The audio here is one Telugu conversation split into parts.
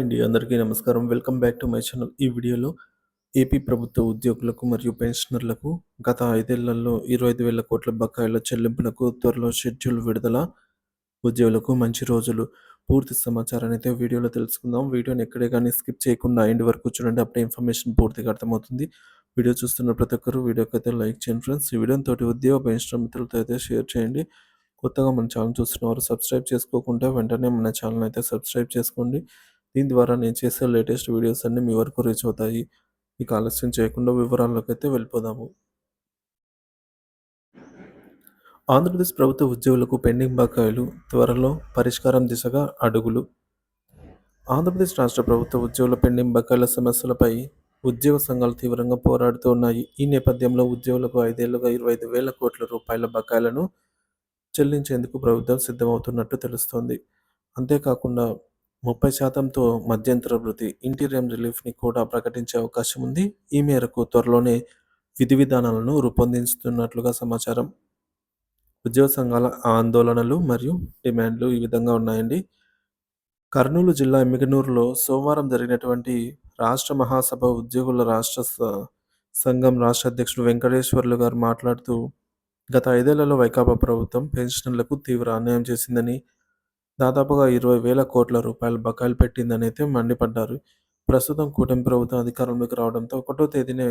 అండి అందరికీ నమస్కారం. Welcome back to my channel. ఈ వీడియోలో ఏపీ ప్రభుత్వ ఉద్యోగులకు మరియు పెన్షనర్లకు గత ఐదేళ్ళలో ఇరవై ఐదు వేల కోట్ల బకాయిల చెల్లింపులకు త్వరలో షెడ్యూల్ విడుదల. ఉద్యోగులకు మంచి రోజులు. పూర్తి సమాచారాన్ని అయితే వీడియోలో తెలుసుకుందాం. వీడియోని ఎక్కడే కానీ స్కిప్ చేయకుండా ఎండ్ వరకు చూడండి. అప్పుడే ఇన్ఫర్మేషన్ పూర్తిగా అర్థమవుతుంది. వీడియో చూస్తున్న ప్రతి ఒక్కరు వీడియోకి అయితే లైక్ చేయండి ఫ్రెండ్స్. ఈ వీడియోని తోటి ఉద్యోగ పెన్షనర్ మిత్రులతో అయితే షేర్ చేయండి. కొత్తగా మన ఛానల్ చూస్తున్నవారు సబ్స్క్రైబ్ చేసుకోకుండా వెంటనే మన ఛానల్ అయితే సబ్స్క్రైబ్ చేసుకోండి. దీని ద్వారా నేను చేసే లేటెస్ట్ వీడియోస్ అన్నీ మీ వరకు రీచ్ అవుతాయి. ఇక ఆలస్యం చేయకుండా వివరాల్లోకి అయితే వెళ్ళిపోదాము. ఆంధ్రప్రదేశ్ ప్రభుత్వ ఉద్యోగులకు పెండింగ్ బకాయిలు త్వరలో పరిష్కారం దిశగా అడుగులు. ఆంధ్రప్రదేశ్ రాష్ట్ర ప్రభుత్వ ఉద్యోగుల పెండింగ్ బకాయిల సమస్యలపై ఉద్యోగ సంఘాలు తీవ్రంగా పోరాడుతూ ఉన్నాయి. ఈ నేపథ్యంలో ఉద్యోగులకు ఐదేళ్ళుగా ఇరవై ఐదు వేల కోట్ల రూపాయల బకాయిలను చెల్లించేందుకు ప్రభుత్వం సిద్ధమవుతున్నట్టు తెలుస్తోంది. అంతేకాకుండా ముప్పై శాతంతో మధ్యంతర వృత్తి ఇంటీరియం రిలీఫ్ని కూడా ప్రకటించే అవకాశం ఉంది. ఈ మేరకు త్వరలోనే విధి విధానాలను రూపొందిస్తున్నట్లుగా సమాచారం. ఉద్యోగ సంఘాల ఆందోళనలు మరియు డిమాండ్లు ఈ విధంగా ఉన్నాయండి. కర్నూలు జిల్లా ఎమ్మిగనూరులో సోమవారం జరిగినటువంటి రాష్ట్ర మహాసభ ఉద్యోగుల రాష్ట్ర సంఘం రాష్ట్ర అధ్యక్షుడు వెంకటేశ్వర్లు గారు మాట్లాడుతూ గత ఐదేళ్ళలో వైకాపా ప్రభుత్వం పెన్షనర్లకు తీవ్ర అన్యాయం చేసిందని దాదాపుగా ఇరవై వేల కోట్ల రూపాయలు బకాయిలు పెట్టిందనైతే మండిపడ్డారు. ప్రస్తుతం కూటమి ప్రభుత్వం అధికారంలోకి రావడంతో ఒకటో తేదీనే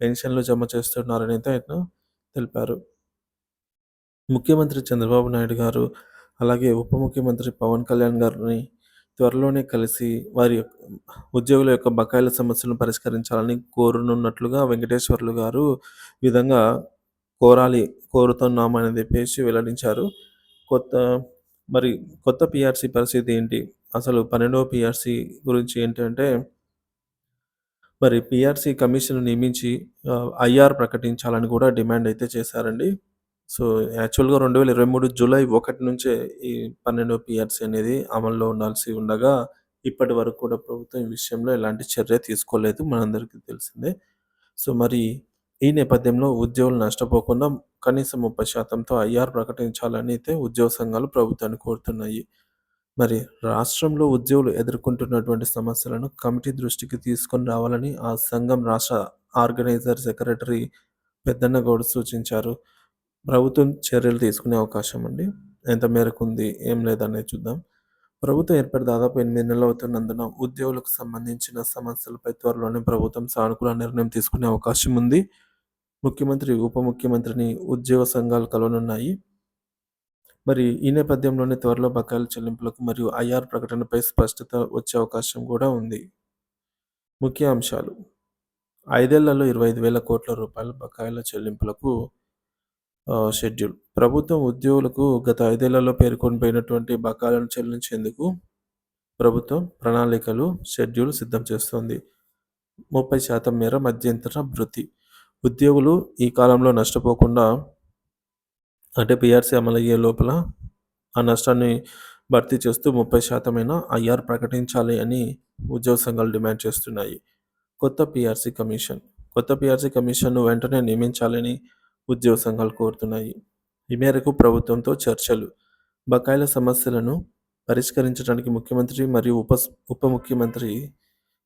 పెన్షన్లు జమ చేస్తున్నారని అయితే ఆయన తెలిపారు. ముఖ్యమంత్రి చంద్రబాబు నాయుడు గారు అలాగే ఉప ముఖ్యమంత్రి పవన్ కళ్యాణ్ గారిని త్వరలోనే కలిసి వారి యొక్క ఉద్యోగుల యొక్క బకాయిల సమస్యలను పరిష్కరించాలని కోరనున్నట్లుగా వెంకటేశ్వర్లు గారు విధంగా కోరాలి కోరుతున్నామని చెప్పేసి వెల్లడించారు. కొత్త మరి కొత్త పిఆర్సీ పరిస్థితి ఏంటి? అసలు పన్నెండవ పిఆర్సీ గురించి ఏంటంటే మరి పిఆర్సీ కమిషన్ నియమించి ఐఆర్ ప్రకటించాలని కూడా డిమాండ్ అయితే చేశారండి. సో యాక్చువల్గా రెండు వేల ఇరవై మూడు జూలై ఒకటి నుంచే ఈ పన్నెండవ పిఆర్సీ అనేది అమల్లో ఉండాల్సి ఉండగా ఇప్పటి వరకు కూడా ప్రభుత్వం ఈ విషయంలో ఎలాంటి చర్య తీసుకోలేదు మనందరికీ తెలిసిందే. సో మరి ఈ నేపథ్యంలో ఉద్యోగులు నష్టపోకుండా కనీసం ముప్పై శాతంతో ఐఆర్ ప్రకటించాలని అయితే ఉద్యోగ సంఘాలు ప్రభుత్వాన్ని కోరుతున్నాయి. మరి రాష్ట్రంలో ఉద్యోగులు ఎదుర్కొంటున్నటువంటి సమస్యలను కమిటీ దృష్టికి తీసుకొని రావాలని ఆ సంఘం రాష్ట్ర ఆర్గనైజర్ సెక్రటరీ పెద్దన్నగౌడ్ సూచించారు. ప్రభుత్వం చర్యలు తీసుకునే అవకాశం అండి ఎంత మేరకు ఉంది ఏం లేదనేది చూద్దాం. ప్రభుత్వం ఏర్పడి దాదాపు ఎనిమిది నెలలు అవుతున్నందున ఉద్యోగులకు సంబంధించిన సమస్యలపై త్వరలోనే ప్రభుత్వం సానుకూల నిర్ణయం తీసుకునే అవకాశం ఉంది. ముఖ్యమంత్రి ఉప ముఖ్యమంత్రిని ఉద్యోగ సంఘాలు కలవనున్నాయి. మరి ఈ నేపథ్యంలోనే త్వరలో బకాయిల చెల్లింపులకు మరియు ఐఆర్ ప్రకటనపై స్పష్టత వచ్చే అవకాశం కూడా ఉంది. ముఖ్య అంశాలు. ఐదేళ్ళలో ఇరవై ఐదు వేల కోట్ల రూపాయల బకాయిల చెల్లింపులకు షెడ్యూల్. ప్రభుత్వం ఉద్యోగులకు గత ఐదేళ్ళలో పేర్కొని పోయినటువంటి బకాయిలను చెల్లించేందుకు ప్రభుత్వం ప్రణాళికలు షెడ్యూల్ సిద్ధం చేస్తోంది. ముప్పై శాతం మేర మధ్యంతర భృతి ఉద్యోగులు ఈ కాలంలో నష్టపోకుండా అంటే పిఆర్సీ అమలయ్యే లోపల ఆ నష్టాన్ని భర్తీ చేస్తూ ముప్పై శాతమైన ఐఆర్ ప్రకటించాలి అని ఉద్యోగ సంఘాలు డిమాండ్ చేస్తున్నాయి. కొత్త పిఆర్సీ కమిషన్. కొత్త పిఆర్సీ కమిషన్ను వెంటనే నియమించాలని ఉద్యోగ సంఘాలు కోరుతున్నాయి. ఈ మేరకు ప్రభుత్వంతో చర్చలు. బకాయిల సమస్యలను పరిష్కరించడానికి ముఖ్యమంత్రి మరియు ఉప ఉప ముఖ్యమంత్రి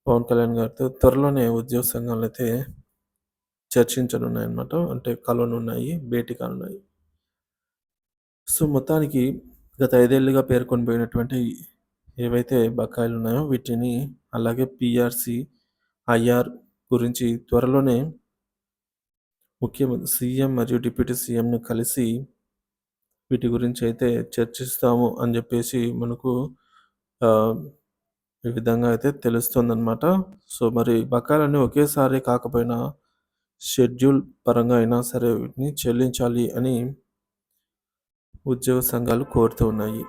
పవన్ కళ్యాణ్ గారితో త్వరలోనే ఉద్యోగ సంఘాలైతే చర్చించనున్నాయన్నమాట. అంటే కలవనున్నాయి భేటీ కానున్నాయి సో మొత్తానికి గత ఐదేళ్ళుగా పేర్కొని పోయినటువంటి ఏవైతే బకాయిలు ఉన్నాయో వీటిని అలాగే పిఆర్సి ఐఆర్ గురించి త్వరలోనే ముఖ్యమంత్రి సీఎం మరియు డిప్యూటీ సీఎంను కలిసి వీటి గురించి అయితే చర్చిస్తాము అని చెప్పేసి మనకు ఈ విధంగా అయితే తెలుస్తుందన్నమాట. సో మరి బకాయిలన్నీ ఒకేసారి కాకపోయినా షెడ్యూల్ పరంగా అయినా సరే వీటిని చెల్లించాలి అని ఉద్యోగ సంఘాలు కోరుతూ ఉన్నాయి.